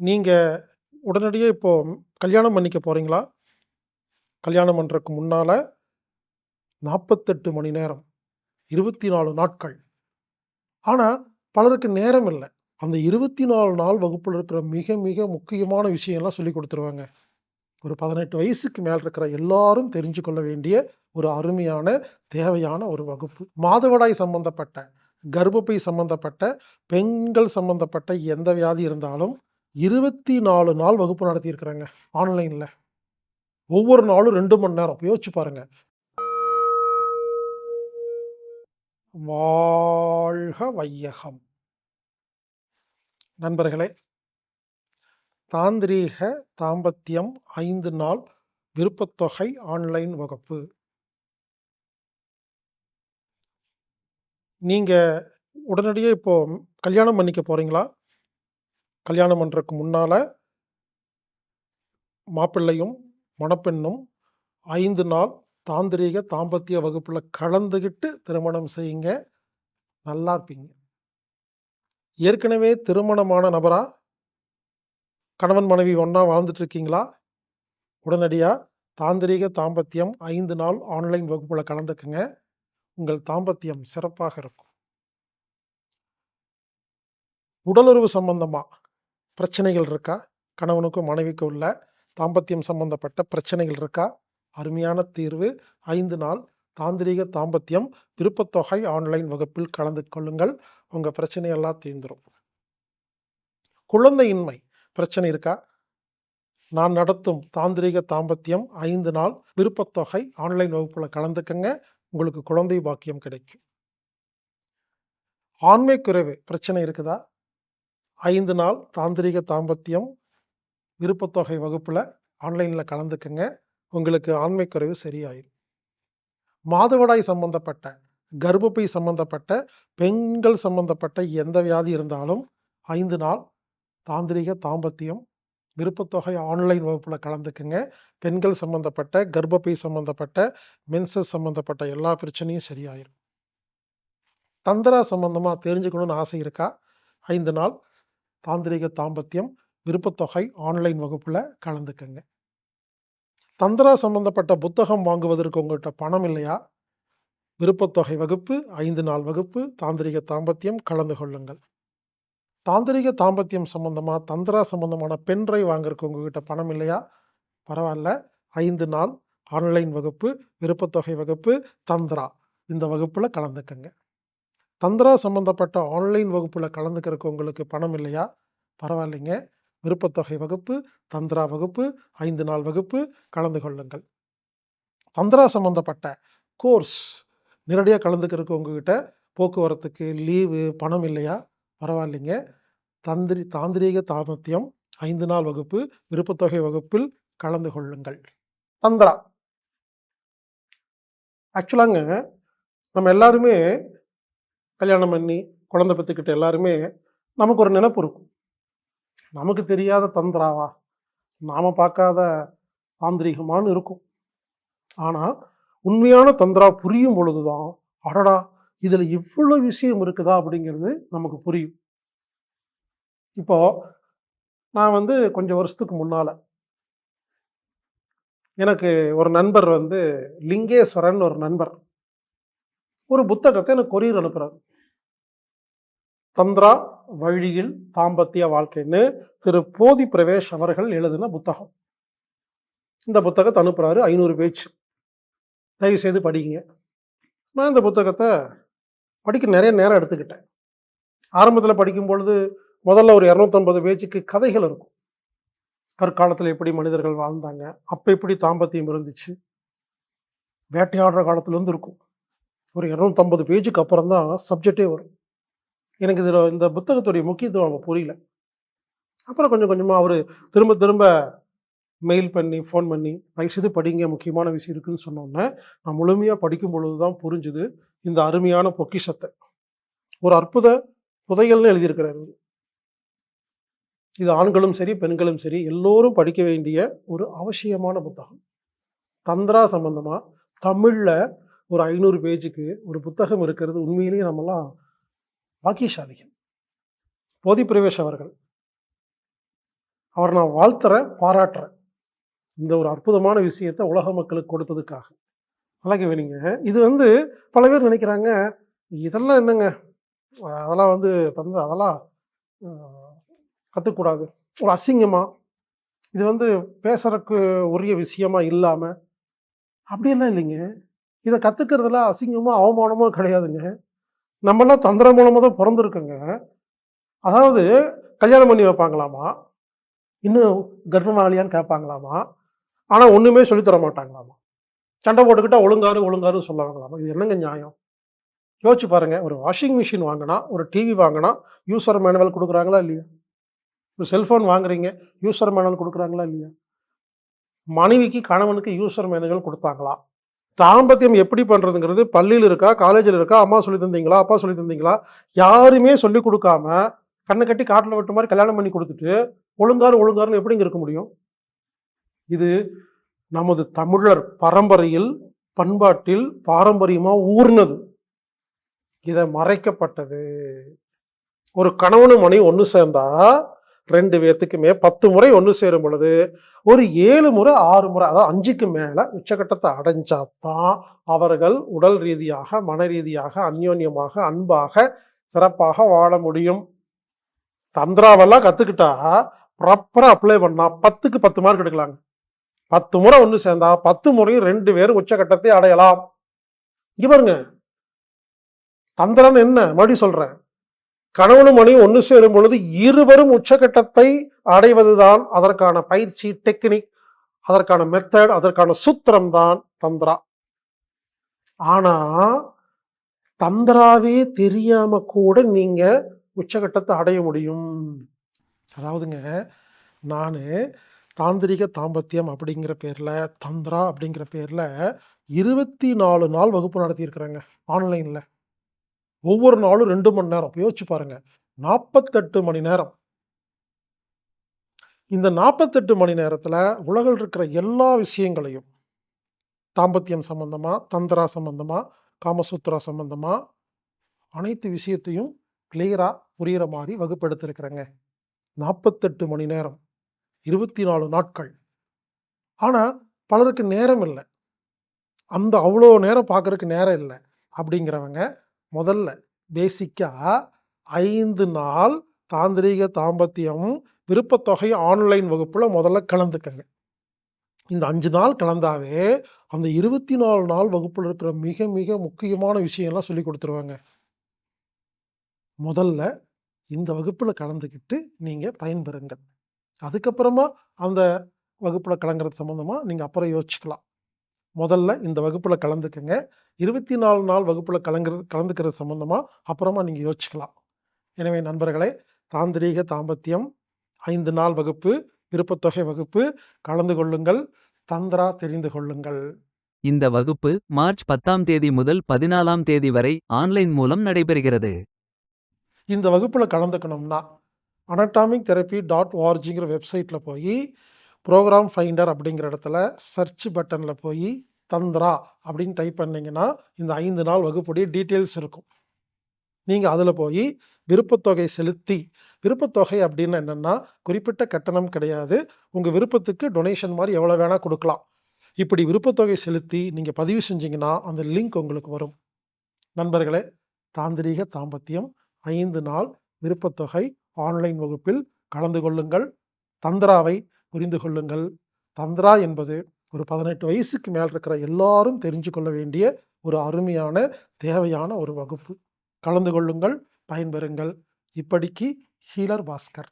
நீங்க உடனடியா இப்போ கல்யாணம் பண்ணிக்க போறீங்களா? கல்யாணம் பண்றதுக்கு முன்னால 48 மணி நேரம், 24 நாட்கள். ஆனா, பலருக்கு நேரம் இல்ல. அந்த 24 நாள் வகுப்புல இருக்கிற மிக, மிக முக்கியமான விஷயம்லாம் சொல்லிக் குடுத்துருவாங்க. ஒரு 18 வயசுக்கு மேல இருக்கிற எல்லாரும் தெரிஞ்சு கொள்ள வேண்டிய ஒரு அருமையான, தேவையான ஒரு வகுப்பு. மாதவிடாய் சம்பந்தப்பட்ட, கர்ப்பப்பை சம்பந்தப்பட்ட, பெண்கள் சம்பந்தப்பட்ட எந்த வியாதி இருந்தாலும் 24 நாள் வகுப்பு நடத்தியிருக்கிறாங்க ஆன்லைனில் ஒவ்வொரு நாளும் ரெண்டு மணி நேரம். யோசிச்சு பாருங்க. வாழ்க வையகம்! நண்பர்களே! தாந்திரீக தாம்பத்தியம் ஐந்து நாள் விருப்பத்தொகை ஆன்லைன் வகுப்பு. நீங்கள் உடனடியே இப்போது கல்யாணம் பண்ணிக்க போகிறீங்களா கல்யாணம் பண்ணுறக்கு முன்னால் மாப்பிள்ளையும், மணப்பெண்ணும் ஐந்து நாள் தாந்திரீக தாம்பத்திய வகுப்பில் கலந்துக்கிட்டு திருமணம் செய்யுங்க. நல்லா இருப்பீங்க. ஏற்கனவே திருமணமான நபரா? கணவன், மனைவி ஒன்றா வாழ்ந்துட்டு இருக்கீங்களா? தாந்திரீக தாம்பத்தியம் ஐந்து நாள் ஆன்லைன் வகுப்பில் கலந்துக்குங்க உங்கள் தாம்பத்தியம் சிறப்பாக இருக்கும். உடலுறவு சம்பந்தமாக பிரச்சனைகள் இருக்கா? கணவனுக்கும், மனைவிக்கும் உள்ள தாம்பத்தியம் சம்பந்தப்பட்ட பிரச்சனைகள் இருக்கா? அருமையான தீர்வு ஐந்து நாள் தாந்திரீக தாம்பத்தியம் விருப்பத்தொகை ஆன்லைன் வகுப்பில் கலந்து கொள்ளுங்கள். உங்கள் பிரச்சனையெல்லாம் தீர்ந்துடும் தீர்ந்துரும். குழந்தையின்மை பிரச்சனை இருக்கா? நான் நடத்தும் தாந்திரிக தாம்பத்தியம் ஐந்து நாள் விருப்பத்தொகை ஆன்லைன் வகுப்பில் கலந்துக்கங்க. உங்களுக்கு குழந்தை பாக்கியம் கிடைக்கும். ஆண்மை குறைவு பிரச்சனை இருக்குதா? ஐந்து நாள் தாந்திரிக தாம்பத்தியம் விருப்பத்தொகை வகுப்பில் ஆன்லைனில் கலந்துக்குங்க உங்களுக்கு ஆண்மைக்குறைவு சரியாயிடும் சரியாயிரும். மாதவிடாய் சம்பந்தப்பட்ட, கர்ப்பப்பை சம்பந்தப்பட்ட, பெண்கள் சம்பந்தப்பட்ட எந்த வியாதி இருந்தாலும் ஐந்து நாள் தாந்திரிக தாம்பத்தியம் விருப்பத்தொகை ஆன்லைன் வகுப்பில் கலந்துக்குங்க பெண்கள் சம்பந்தப்பட்ட, கர்ப்பப்பை சம்பந்தப்பட்ட, மென்சஸ் சம்பந்தப்பட்ட எல்லா பிரச்சனையும் சரியாயிரும். தந்திரா சம்பந்தமாக தெரிஞ்சுக்கணும்னு ஆசை இருக்கா? ஐந்து நாள் தாந்திரிக தாம்பத்தியம் விருப்பத்தொகை ஆன்லைன் வகுப்பில் கலந்துக்கங்க. தந்திரா சம்பந்தப்பட்ட புத்தகம் வாங்குவதற்கு உங்கள்கிட்ட பணம் இல்லையா? விருப்பத்தொகை வகுப்பு ஐந்து நாள் வகுப்பு தாந்திரீக தாம்பத்தியம் கலந்து கொள்ளுங்கள். தாந்திரிக தாம்பத்தியம் சம்பந்தமாக தந்திரா சம்பந்தமான பென் வாங்குறதுக்கு உங்ககிட்ட பணம் இல்லையா? பரவாயில்ல ஐந்து நாள் ஆன்லைன் வகுப்பு, விருப்பத்தொகை வகுப்பு, தந்திரா இந்த வகுப்பில் கலந்துக்கங்க. தந்திரா சம்பந்தப்பட்ட ஆன்லைன் வகுப்பில் கலந்துக்கிறதுக்கு உங்களுக்கு பணம் இல்லையா? பரவாயில்லைங்க. விருப்பத்தொகை வகுப்பு, தந்திரா வகுப்பு, ஐந்து நாள் வகுப்பு கலந்து கொள்ளுங்கள். தந்திரா சம்பந்தப்பட்ட கோர்ஸ் நேரடியாக கலந்துக்கிறதுக்கு உங்ககிட்ட போக்குவரத்துக்கு, லீவு, பணம் இல்லையா? பரவாயில்லைங்க. தந்திரி தாந்திரீக தாமத்தியம் ஐந்து நாள் வகுப்பு, விருப்பத்தொகை வகுப்பில் கலந்து கொள்ளுங்கள். தந்திரா. ஆக்சுவலாங்க நம்ம எல்லாருமே கல்யாணம் பண்ணி, குழந்தை பெற்றுக்கிட்ட எல்லாருமே நமக்கு ஒரு நினப்பு இருக்கும். நமக்கு தெரியாத தந்திராவா? நாம் பார்க்காத தாந்திரீகமான்னு இருக்கும். ஆனால் உண்மையான தந்திரா புரியும் பொழுது தான், அடடா! இதில் இவ்வளோ விஷயம் இருக்குதா? அப்படிங்கிறது நமக்கு புரியும். இப்போ நான் வந்து கொஞ்சம் வருஷத்துக்கு முன்னால் எனக்கு ஒரு நண்பர் வந்து லிங்கேஸ்வரன் ஒரு நண்பர். ஒரு புத்தகத்தை எனக்கு கொரியர் அனுப்புகிறார் தந்திரா வழியில் தாம்பத்திய வாழ்க்கைன்னு திரு போதி பிரவேஷ் அவர்கள் எழுதின புத்தகம். இந்த புத்தகத்தை அனுப்புகிறாரு ஐநூறு பேஜ். தயவு செய்து படிங்க. நான் இந்த புத்தகத்தை படிக்க நிறைய நேரம் எடுத்துக்கிட்டேன். ஆரம்பத்தில் படிக்கும் பொழுது முதல்ல ஒரு 250 பேஜுக்கு கதைகள் இருக்கும். கற்காலத்தில் எப்படி மனிதர்கள் வாழ்ந்தாங்க? அப்போ எப்படி தாம்பத்தியம் இருந்துச்சு? வேட்டையாடுற காலத்துலேருந்து இருக்கும். ஒரு 250 பேஜுக்கு அப்புறம் தான் சப்ஜெக்ட்டே வரும். எனக்கு இதில் இந்த புத்தகத்துடைய முக்கியத்துவம் அவங்க புரியல. அப்புறம் கொஞ்சம் கொஞ்சமாக அவர் திரும்ப திரும்ப மெயில் பண்ணி, ஃபோன் பண்ணி, தயவுசெய்து படிங்க முக்கியமான விஷயம் இருக்குன்னு சொன்னோன்னே நான் முழுமையாக படிக்கும் பொழுது தான் புரிஞ்சுது, இந்த அருமையான பொக்கிஷத்தை ஒரு அற்புத புதையல்னு எழுதியிருக்கிறாரு இது ஆண்களும் சரி, பெண்களும் சரி எல்லோரும் படிக்க வேண்டிய ஒரு அவசியமான புத்தகம். தந்திரா சம்பந்தமாக தமிழில் ஒரு ஐநூறு பேஜுக்கு ஒரு புத்தகம் இருக்கிறது உண்மையிலேயே நம்மலாம் பாக்கியசாலிகள். போதி பிரவேஷ் அவர்கள் அவர் நான் வாழ்த்துற பாராட்டுறேன். இந்த ஒரு அற்புதமான விஷயத்த உலக மக்களுக்கு கொடுத்ததுக்காக. நல்லா கவனிங்க. இது வந்து பல பேர் நினைக்கிறாங்க, இதெல்லாம் என்னங்க? அதெல்லாம் வந்து தந்து அதெல்லாம் கற்றுக்கூடாது ஒரு அசிங்கமாக இது வந்து பேசுறதுக்கு உரிய விஷயமா இல்லாமல் அப்படியெல்லாம் இல்லைங்க. இதை கற்றுக்கிறதுல அசிங்கமோ, அவமானமோ கிடையாதுங்க. நம்மலாம் தந்திரம் மூலமாக தான் பொறந்திருக்கோங்க. அதாவது கல்யாணம் பண்ணி வைப்பாங்களாமா. இன்னும் கர்ப்பமாகலையான்னு கேட்பாங்களாமா. ஆனால் ஒன்றுமே சொல்லித்தர மாட்டாங்களாமா. சண்டை போட்டுக்கிட்டால் ஒழுங்காரு, ஒழுங்காருன்னு சொல்லுவாங்களாமா. இது என்னங்க நியாயம்? யோசிச்சு பாருங்க. ஒரு வாஷிங் மிஷின் வாங்கினா ஒரு டிவி வாங்கினா யூசர் மேனுவல் கொடுக்குறாங்களா இல்லையா? ஒரு செல்ஃபோன் வாங்குறீங்க, யூசர் மேனுவல் கொடுக்குறாங்களா இல்லையா? மனைவிக்கு, கணவனுக்கு யூசர் மேனுவல் கொடுத்தாங்களா தாம்பத்தியம் எப்படி பண்ணுறதுங்கிறது பள்ளியில் இருக்கா? காலேஜில் இருக்கா? அம்மா சொல்லி தந்தீங்களா? அப்பா சொல்லி தந்தீங்களா? யாருமே சொல்லிக் கொடுக்காம கண்ணை கட்டி காட்டில் விட்ட மாதிரி கல்யாணம் பண்ணி கொடுத்துட்டு ஒழுங்காரு, ஒழுங்காருன்னு எப்படிங்க இருக்க முடியும்? இது நமது தமிழர் பரம்பரையில், பண்பாட்டில் பாரம்பரியமாக ஊர்னது. இதை மறைக்கப்பட்டது. ஒரு கணவனும் மனைவி ஒன்று சேர்ந்தா, ரெண்டு பேர்த்துக்குமே பத்து முறை ஒன்று சேரும் பொழுது, ஒரு ஏழு முறை, ஆறு முறை அதாவது அஞ்சுக்கு மேலே உச்சகட்டத்தை அடைஞ்சா தான், அவர்கள் உடல் ரீதியாக, மன ரீதியாக, அந்யோன்யமாக, அன்பாக, சிறப்பாக வாழ முடியும். தந்திராவெல்லாம் கற்றுக்கிட்டா ப்ராப்பராக அப்ளை பண்ணா 10க்கு 10 மார்க் எடுக்கலாங்க. 10 முறை ஒன்று சேர்ந்தா, 10 முறையும் ரெண்டு பேரும் உச்சகட்டத்தை அடையலாம். இங்கே பாருங்க. தந்திரம்னு என்ன? மறுபடியும் சொல்கிறேன் கணவனும் மனைவி ஒன்று சேரும் பொழுது, இருவரும் உச்சகட்டத்தை அடைவதுதான் அதற்கான பயிற்சி, டெக்னிக், அதற்கான மெத்தட், அதற்கான சூத்திரம் தான் தந்திரா. ஆனா, தந்திராவே தெரியாம கூட நீங்க உச்சகட்டத்தை அடைய முடியும். அதாவதுங்க, நான் தாந்திரிக தாம்பத்தியம் அப்படிங்கிற பேரில் தந்திரா அப்படிங்கிற பேரில் இருபத்தி நாலு நாள் வகுப்பு நடத்தியிருக்கிறேங்க. ஆன்லைனில் ஒவ்வொரு நாளும் ரெண்டு மணி நேரம். யோசிச்சு பாருங்க. 48 மணி நேரம். இந்த 48 மணி நேரத்தில் உலகில் இருக்கிற எல்லா விஷயங்களையும், தாம்பத்தியம் சம்பந்தமா, தந்திரா சம்பந்தமா, காமசூத்ரா சம்பந்தமா, அனைத்து விஷயத்தையும் கிளியராக புரிகிற மாதிரி வகுப்பெடுத்திருக்கிறேங்க நாற்பத்தெட்டு மணி நேரம். 24 நாட்கள். ஆனால் பலருக்கு நேரம் இல்லை அந்த அவ்வளோ நேரம் பார்க்கறக்கு நேரம் இல்லை அப்படிங்கிறவங்க, முதல்ல பேசிக்காக ஐந்து நாள் தாந்திரீக தாம்பத்தியம் விருப்பத்தொகை ஆன்லைன் வகுப்பில் முதல்ல கலந்துக்கங்க. இந்த அஞ்சு நாள் கலந்தாவே, அந்த 24 நாள் வகுப்பில் இருக்கிற மிக, மிக முக்கியமான விஷயம்லாம் சொல்லி கொடுத்துருவாங்க முதல்ல இந்த வகுப்பில் கலந்துக்கிட்டு நீங்கள் பயன்பெறுங்கள். அதுக்கப்புறமா அந்த வகுப்பில் கலங்குறது சம்மந்தமாக நீங்கள் அப்புறம் யோசிச்சுக்கலாம். முதல்ல இந்த வகுப்புல கலந்துக்கங்க. 24 நாள் வகுப்புல கலங்குறது கலந்துக்கிறது சம்பந்தமா அப்புறமா நீங்க யோசிச்சுக்கலாம். எனவே நண்பர்களே, தாந்திரீக தாம்பத்தியம் 5 நாள் வகுப்பு, விருப்பத்தொகை வகுப்பு கலந்து கொள்ளுங்கள். தந்திரா தெரிந்து கொள்ளுங்கள். இந்த வகுப்பு மார்ச் 10ஆம் தேதி முதல் 14ஆம் தேதி வரை ஆன்லைன் மூலம் நடைபெறுகிறது. இந்த வகுப்புல கலந்துக்கணும்னா, anatomic therapy டாட் ஓஆர்ஜிங்கிற வெப்சைட்ல போயி, ப்ரோக்ராம் ஃபைண்டர் அப்படிங்கிற இடத்துல சர்ச் பட்டனில் போய் தந்திரா அப்படின்னு டைப் பண்ணிங்கன்னா இந்த ஐந்து நாள் வகுப்புடைய டீட்டெயில்ஸ் இருக்கும். நீங்கள் அதில் போய் விருப்பத்தொகை செலுத்தி விருப்பத்தொகை அப்படின்னு என்னென்னா குறிப்பிட்ட கட்டணம் கிடையாது. உங்கள் விருப்பத்துக்கு டொனேஷன் மாதிரி எவ்வளோ வேணால் கொடுக்கலாம் இப்படி விருப்பத்தொகை செலுத்தி நீங்கள் பதிவு செஞ்சீங்கன்னா, அந்த லிங்க் உங்களுக்கு வரும். நண்பர்களே, தாந்திரீக தாம்பத்தியம் ஐந்து நாள் விருப்பத்தொகை ஆன்லைன் வகுப்பில் கலந்து கொள்ளுங்கள். தந்திராவை புரிந்து கொள்ளுங்கள். தந்திரா என்பது ஒரு 18 வயசுக்கு மேல் இருக்கிற எல்லாரும் தெரிஞ்சு கொள்ள வேண்டிய ஒரு அருமையான, தேவையான ஒரு வகுப்பு. கலந்து கொள்ளுங்கள், பயன்பெறுங்கள். இப்படிக்கு ஹீலர் பாஸ்கர்.